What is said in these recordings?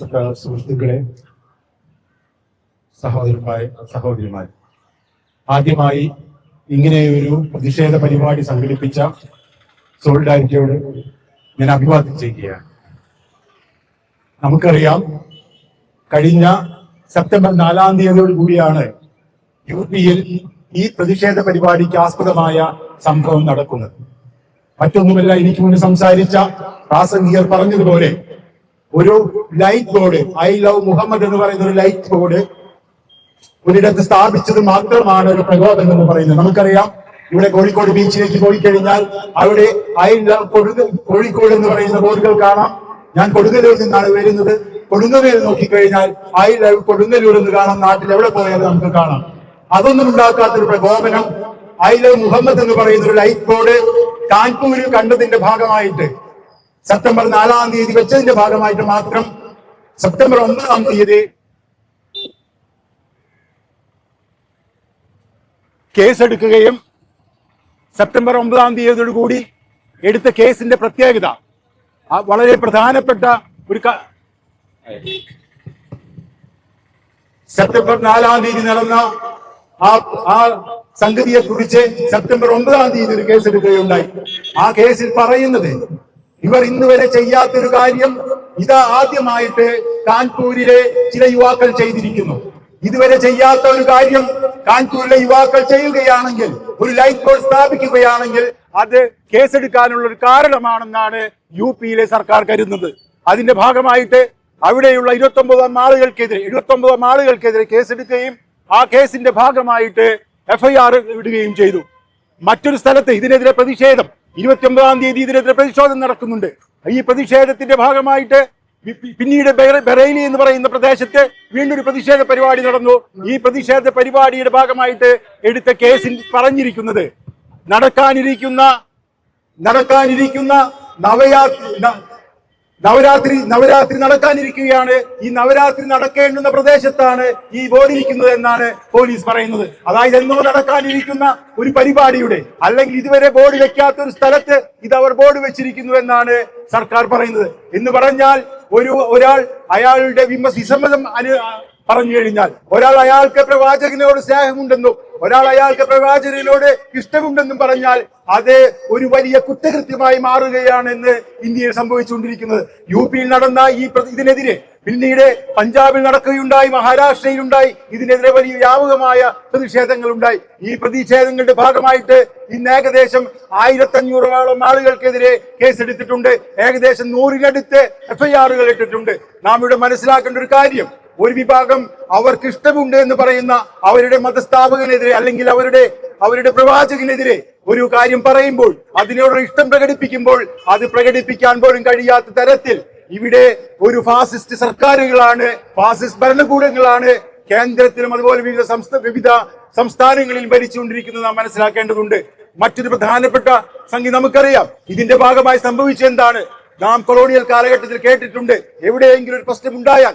ബഹുമാനപ്പെട്ട സുഹൃത്തുക്കളെ സഹോദരന്മാരെ സഹോദരിമാർ ആദ്യമായി ഇങ്ങനെ ഒരു പ്രതിഷേധ പരിപാടി സംഘടിപ്പിച്ച സോളിഡാരിറ്റിയോട് ഞാൻ അഭിവാദ്യം ചെയ്യുകയാണ് നമുക്കറിയാം കഴിഞ്ഞ സെപ്റ്റംബർ നാലാം തീയതിയോട് കൂടിയാണ് യു പിയിൽ ഈ പ്രതിഷേധ പരിപാടിക്ക് ആസ്പദമായ സംഭവം നടക്കുന്നത്. മറ്റൊന്നുമല്ല എനിക്ക് മുന്നിൽ സംസാരിച്ച പ്രാസംഗികർ പറഞ്ഞതുപോലെ ഒരു light board I love Muhammad എന്ന് പറയുന്ന ഒരു ലൈറ്റ് ബോർഡ് ഒരിടത്ത് സ്ഥാപിച്ചത് മാത്രമാണ് ഒരു പ്രകോപനം എന്ന് പറയുന്നത്. നമുക്കറിയാം ഇവിടെ കോഴിക്കോട് ബീച്ചിലേക്ക് പോയി കഴിഞ്ഞാൽ അവിടെ ഐ ലവ് കൊടുക കോഴിക്കോട് എന്ന് പറയുന്ന ബോർഡുകൾ കാണാം. ഞാൻ കൊടുങ്ങല്ലൂരിൽ നിന്നാണ് വരുന്നത്. കൊടുങ്ങല്ലൂർ നോക്കിക്കഴിഞ്ഞാൽ ഐ ലവ് കൊടുങ്ങല്ലൂർ എന്ന് കാണാം. നാട്ടിൽ എവിടെ പോയാലും നമുക്ക് കാണാം. അതൊന്നും ഉണ്ടാക്കാത്തൊരു പ്രകോപനം ഐ ലവ് മുഹമ്മദ് എന്ന് പറയുന്ന ഒരു ലൈറ്റ് ബോർഡ് കാൺപൂരിൽ കണ്ടതിന്റെ ഭാഗമായിട്ട് സെപ്റ്റംബർ നാലാം തീയതി വെച്ചതിന്റെ ഭാഗമായിട്ട് മാത്രം സെപ്റ്റംബർ ഒമ്പതാം തീയതി കേസെടുക്കുകയും സെപ്റ്റംബർ ഒമ്പതാം തീയതിയോട് കൂടി എടുത്ത കേസിന്റെ പ്രത്യേകത. വളരെ പ്രധാനപ്പെട്ട ഒരു സെപ്റ്റംബർ നാലാം തീയതി നടന്ന ആ ആ സംഗതിയെ കുറിച്ച് സെപ്റ്റംബർ ഒമ്പതാം തീയതി ഒരു കേസ് എടുക്കുകയുണ്ടായി ആ കേസിൽ പറയുന്നത് ഇവർ ഇന്ന് വരെ ചെയ്യാത്തൊരു കാര്യം ഇത് ആദ്യമായിട്ട് കാൺപൂരിലെ ചില യുവാക്കൾ ചെയ്തിരിക്കുന്നു. ഇതുവരെ ചെയ്യാത്ത ഒരു കാര്യം കാൺപൂരിലെ യുവാക്കൾ ചെയ്യുകയാണെങ്കിൽ ഒരു ലൈറ്റ് ബോർഡ് സ്ഥാപിക്കുകയാണെങ്കിൽ അത് കേസെടുക്കാനുള്ള ഒരു കാരണമാണെന്നാണ് യു പിയിലെ സർക്കാർ കരുതുന്നത്. അതിന്റെ ഭാഗമായിട്ട് അവിടെയുള്ള ഇരുപത്തി ഒമ്പതാം ആളുകൾക്കെതിരെ എഴുപത്തി ഒമ്പതാം ആളുകൾക്കെതിരെ കേസെടുക്കുകയും ആ കേസിന്റെ ഭാഗമായിട്ട് എഫ്ഐആർ ഇടുകയും ചെയ്തു. മറ്റൊരു സ്ഥലത്ത് ഇതിനെതിരെ പ്രതിഷേധം. ഇരുപത്തി ഒമ്പതാം തീയതി ഇതിനെതിരെ പ്രതിഷേധം നടക്കുന്നുണ്ട്. ഈ പ്രതിഷേധത്തിന്റെ ഭാഗമായിട്ട് പിന്നീട് ബെറ- ബറേലി എന്ന് പറയുന്ന പ്രദേശത്ത് വീണ്ടും ഒരു പ്രതിഷേധ പരിപാടി നടന്നു. ഈ പ്രതിഷേധ പരിപാടിയുടെ ഭാഗമായിട്ട് എടുത്ത കേസിൽ പറഞ്ഞിരിക്കുന്നത് നടക്കാനിരിക്കുന്ന നടക്കാനിരിക്കുന്ന നവയാ ന- നവരാത്രി നവരാത്രി നടക്കാനിരിക്കുകയാണ്. ഈ നവരാത്രി നടക്കേണ്ടുന്ന പ്രദേശത്താണ് ഈ ബോർഡ് ഇരിക്കുന്നത് എന്നാണ് പോലീസ് പറയുന്നത്. അതായത് എന്നോ നടക്കാനിരിക്കുന്ന ഒരു പരിപാടിയുടെ അല്ലെങ്കിൽ ഇതുവരെ ബോർഡ് വെക്കാത്ത ഒരു സ്ഥലത്ത് ഇത് അവർ ബോർഡ് വെച്ചിരിക്കുന്നു എന്നാണ് സർക്കാർ പറയുന്നത്. എന്ന് പറഞ്ഞാൽ ഒരു ഒരാൾ അയാളുടെ വിമ വിസമ്മതം അനു പറഞ്ഞു കഴിഞ്ഞാൽ ഒരാൾ അയാൾക്ക് പ്രവാചകനോട് സ്നേഹമുണ്ടെന്നും ഒരാൾ അയാൾക്ക് പ്രവാചകനോട് ഇഷ്ടമുണ്ടെന്നും പറഞ്ഞാൽ അത് ഒരു വലിയ കുറ്റകൃത്യമായി മാറുകയാണെന്ന് ഇന്ത്യയിൽ സംഭവിച്ചുകൊണ്ടിരിക്കുന്നത്. യു പിയിൽ നടന്ന ഈ ഇതിനെതിരെ പിന്നീട് പഞ്ചാബിൽ നടക്കുകയുണ്ടായി മഹാരാഷ്ട്രയിൽ ഉണ്ടായി ഇതിനെതിരെ വലിയ വ്യാപകമായ പ്രതിഷേധങ്ങൾ ഉണ്ടായി ഈ പ്രതിഷേധങ്ങളുടെ ഭാഗമായിട്ട് ഇന്ന് ഏകദേശം ആയിരത്തി അഞ്ഞൂറോളം ആളുകൾക്കെതിരെ കേസെടുത്തിട്ടുണ്ട്. ഏകദേശം നൂറിനടുത്ത് എഫ്ഐആറുകൾ ഇട്ടിട്ടുണ്ട്. നാം ഇവിടെ മനസ്സിലാക്കേണ്ട ഒരു കാര്യം ഒരു വിഭാഗം അവർക്ക് ഇഷ്ടമുണ്ട് എന്ന് പറയുന്ന അവരുടെ മതസ്ഥാപകനെതിരെ അല്ലെങ്കിൽ അവരുടെ അവരുടെ പ്രവാചകനെതിരെ ഒരു കാര്യം പറയുമ്പോൾ അതിനോട് ഇഷ്ടം പ്രകടിപ്പിക്കുമ്പോൾ അത് പ്രകടിപ്പിക്കാൻ പോലും കഴിയാത്ത തരത്തിൽ ഇവിടെ ഒരു ഫാസിസ്റ്റ് സർക്കാരുകളാണ് ഫാസിസ്റ്റ് ഭരണകൂടങ്ങളാണ് കേന്ദ്രത്തിലും അതുപോലെ വിവിധ സംസ്ഥാന വിവിധ സംസ്ഥാനങ്ങളിൽ ഭരിച്ചുകൊണ്ടിരിക്കുന്നത് നാം മനസ്സിലാക്കേണ്ടതുണ്ട്. മറ്റൊരു പ്രധാനപ്പെട്ട സംഗതി നമുക്കറിയാം. ഇതിന്റെ ഭാഗമായി സംഭവിച്ചെന്താണ് നാം കൊളോണിയൽ കാലഘട്ടത്തിൽ കേട്ടിട്ടുണ്ട്. എവിടെയെങ്കിലും ഒരു പ്രശ്നം ഉണ്ടായാൽ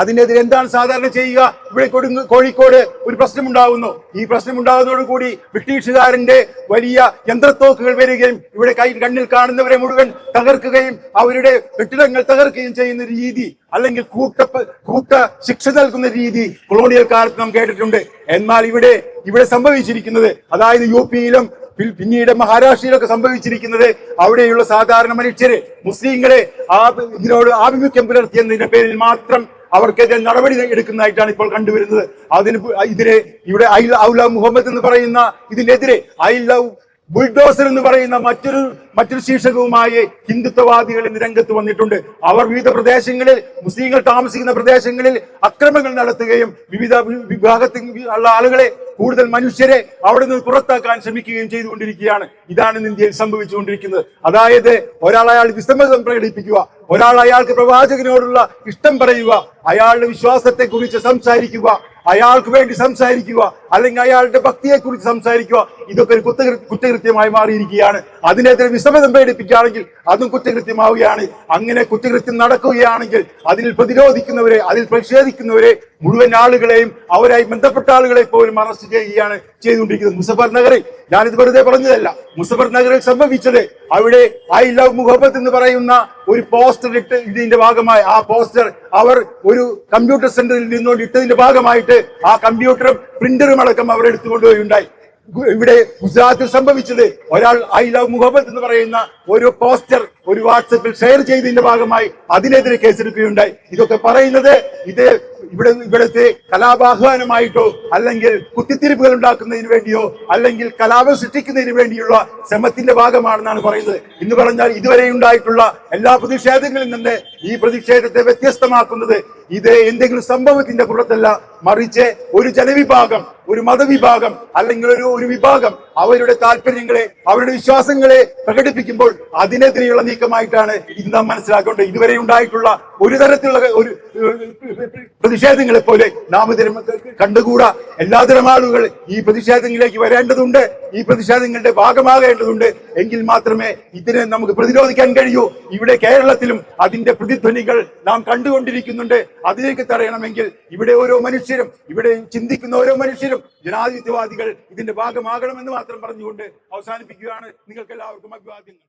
അതിനെതിരെ എന്താണ് സാധാരണ ചെയ്യുക? ഇവിടെ കൊടുങ്ങ കോഴിക്കോട് ഒരു പ്രശ്നം ഉണ്ടാകുന്നു ഈ പ്രശ്നം ഉണ്ടാകുന്നതോടുകൂടി ബ്രിട്ടീഷുകാരന്റെ വലിയ യന്ത്രത്തോക്കുകൾ വരികയും ഇവിടെ കൈ കണ്ണിൽ കാണുന്നവരെ മുഴുവൻ തകർക്കുകയും അവരുടെ കെട്ടിടങ്ങൾ തകർക്കുകയും ചെയ്യുന്ന രീതി അല്ലെങ്കിൽ കൂട്ട കൂട്ട ശിക്ഷ നൽകുന്ന രീതി കൊളോണിയൽ കാലത്ത് നാം കേട്ടിട്ടുണ്ട്. എന്നാൽ ഇവിടെ ഇവിടെ സംഭവിച്ചിരിക്കുന്നത് അതായത് യു പിയിലും പിന്നീട് മഹാരാഷ്ട്രയിലൊക്കെ സംഭവിച്ചിരിക്കുന്നത് അവിടെയുള്ള സാധാരണ മനുഷ്യര് മുസ്ലിങ്ങളെ ആ ഇതിനോട് ആഭിമുഖ്യം പുലർത്തിയെന്നതിന്റെ പേരിൽ മാത്രം അവർക്കെതിരെ നടപടി എടുക്കുന്നതായിട്ടാണ് ഇപ്പോൾ കണ്ടുവരുന്നത്. അതിന് ഇതിനെ ഇവിടെ ഐ ലവ് മുഹമ്മദ് എന്ന് പറയുന്ന ഇതിനെതിരെ ഐ ലവ് ബുൾഡോസർ എന്ന് പറയുന്ന മറ്റൊരു മറ്റൊരു ശീർഷകവുമായി ഹിന്ദുത്വവാദികൾ ഇന്ന് രംഗത്ത് വന്നിട്ടുണ്ട്. അവർ വിവിധ പ്രദേശങ്ങളിൽ മുസ്ലിങ്ങൾ താമസിക്കുന്ന പ്രദേശങ്ങളിൽ അക്രമങ്ങൾ നടത്തുകയും വിവിധ വിഭാഗത്തിൽ ഉള്ള ആളുകളെ കൂടുതൽ മനുഷ്യരെ അവിടെ നിന്ന് പുറത്താക്കാൻ ശ്രമിക്കുകയും ചെയ്തുകൊണ്ടിരിക്കുകയാണ്. ഇതാണ് ഇന്ത്യയിൽ സംഭവിച്ചുകൊണ്ടിരിക്കുന്നത്. അതായത് ഒരാളയാൾ വിസമ്മതം പ്രകടിപ്പിക്കുക ഒരാൾ അയാൾക്ക് പ്രവാചകനോടുള്ള ഇഷ്ടം പറയുക അയാളുടെ വിശ്വാസത്തെ കുറിച്ച് സംസാരിക്കുക അയാൾക്ക് വേണ്ടി സംസാരിക്കുക അല്ലെങ്കിൽ അയാളുടെ ഭക്തിയെ കുറിച്ച് സംസാരിക്കുക ഇതൊക്കെ ഒരു കുറ്റ കുറ്റകൃത്യമായി മാറിയിരിക്കുകയാണ്. അതിനെതിരെ വിസമ്മതം പേടിപ്പിക്കുകയാണെങ്കിൽ അതും കുറ്റകൃത്യമാവുകയാണ്. അങ്ങനെ കുറ്റകൃത്യം നടക്കുകയാണെങ്കിൽ അതിൽ പ്രതിരോധിക്കുന്നവരെ അതിൽ പ്രതിഷേധിക്കുന്നവരെ മുഴുവൻ ആളുകളെയും അവരായി ബന്ധപ്പെട്ട ആളുകളെ പോലും അറസ്റ്റ് ചെയ്യുകയാണ് ചെയ്തുകൊണ്ടിരിക്കുന്നത്. മുസഫർ നഗറിൽ ഞാനിത് വെറുതെ പറഞ്ഞതല്ല. മുസഫർ നഗറിൽ സംഭവിച്ചത് അവിടെ ഐ ലവ് മുഹബത്ത് എന്ന് പറയുന്ന ഒരു പോസ്റ്റർ ഇട്ട് ഇതിന്റെ ഭാഗമായി. ആ പോസ്റ്റർ അവർ ഒരു കമ്പ്യൂട്ടർ സെന്ററിൽ നിന്നുകൊണ്ട് ഇട്ടതിന്റെ ഭാഗമായിട്ട് ആ കമ്പ്യൂട്ടറും പ്രിന്ററും അടക്കം അവർ എടുത്തുകൊണ്ടുപോയുണ്ടായി ഗു- ഇവിടെ ഗുജറാത്തിൽ സംഭവിച്ചത് ഒരാൾ ഐ ലവ് മുഹമ്മദ് എന്ന് പറയുന്ന ഒരു പോസ്റ്റർ ഒരു വാട്സപ്പിൽ ഷെയർ ചെയ്തതിന്റെ ഭാഗമായി അതിനെതിരെ കേസെടുക്കുകയുണ്ടായി. ഇതൊക്കെ പറയുന്നത് ഇത് ഇവിടെ ഇവിടുത്തെ കലാപാഹ്വാനമായിട്ടോ അല്ലെങ്കിൽ കുത്തിത്തിരിപ്പുകൾ ഉണ്ടാക്കുന്നതിന് വേണ്ടിയോ അല്ലെങ്കിൽ കലാപം സൃഷ്ടിക്കുന്നതിന് വേണ്ടിയുള്ള ശ്രമത്തിന്റെ ഭാഗമാണെന്നാണ് പറയുന്നത്. എന്ന് പറഞ്ഞാൽ ഇതുവരെ ഉണ്ടായിട്ടുള്ള എല്ലാ പ്രതിഷേധങ്ങളിൽ നിന്ന് ഈ പ്രതിഷേധത്തെ വ്യത്യസ്തമാക്കുന്നത് ഇത് എന്തെങ്കിലും സംഭവത്തിന്റെ പുറത്തല്ല. മറിച്ച് ഒരു ജനവിഭാഗം ഒരു മതവിഭാഗം അല്ലെങ്കിൽ ഒരു ഒരു വിഭാഗം അവരുടെ താല്പര്യങ്ങളെ അവരുടെ വിശ്വാസങ്ങളെ പ്രകടിപ്പിക്കുമ്പോൾ അതിനെതിരെയുള്ള നീക്കമായിട്ടാണ് ഇത് നാം മനസ്സിലാക്കേണ്ടത്. ഇതുവരെ ഉണ്ടായിട്ടുള്ള ഒരു തരത്തിലുള്ള ഒരു പ്രതിഷേധങ്ങളെ പോലെ നാം ഇതിന് കണ്ടുകൂടാ. എല്ലാതരം ആളുകൾ ഈ പ്രതിഷേധങ്ങളിലേക്ക് വരേണ്ടതുണ്ട് ഈ പ്രതിഷേധങ്ങളുടെ ഭാഗമാകേണ്ടതുണ്ട്. എങ്കിൽ മാത്രമേ ഇതിനെ നമുക്ക് പ്രതിരോധിക്കാൻ കഴിയൂ. ഇവിടെ കേരളത്തിലും അതിന്റെ പ്രതിധ്വനികൾ നാം കണ്ടുകൊണ്ടിരിക്കുന്നുണ്ട്. അതിലേക്ക് തടയണമെങ്കിൽ ഇവിടെ ഓരോ മനുഷ്യരും ഇവിടെ ചിന്തിക്കുന്ന ഓരോ മനുഷ്യരും ജനാധിപത്യവാദികൾ ഇതിന്റെ ഭാഗമാകണമെന്ന് മാത്രം പറഞ്ഞുകൊണ്ട് അവസാനിപ്പിക്കുകയാണ്. നിങ്ങൾക്ക് എല്ലാവർക്കും അഭിവാദ്യങ്ങൾ.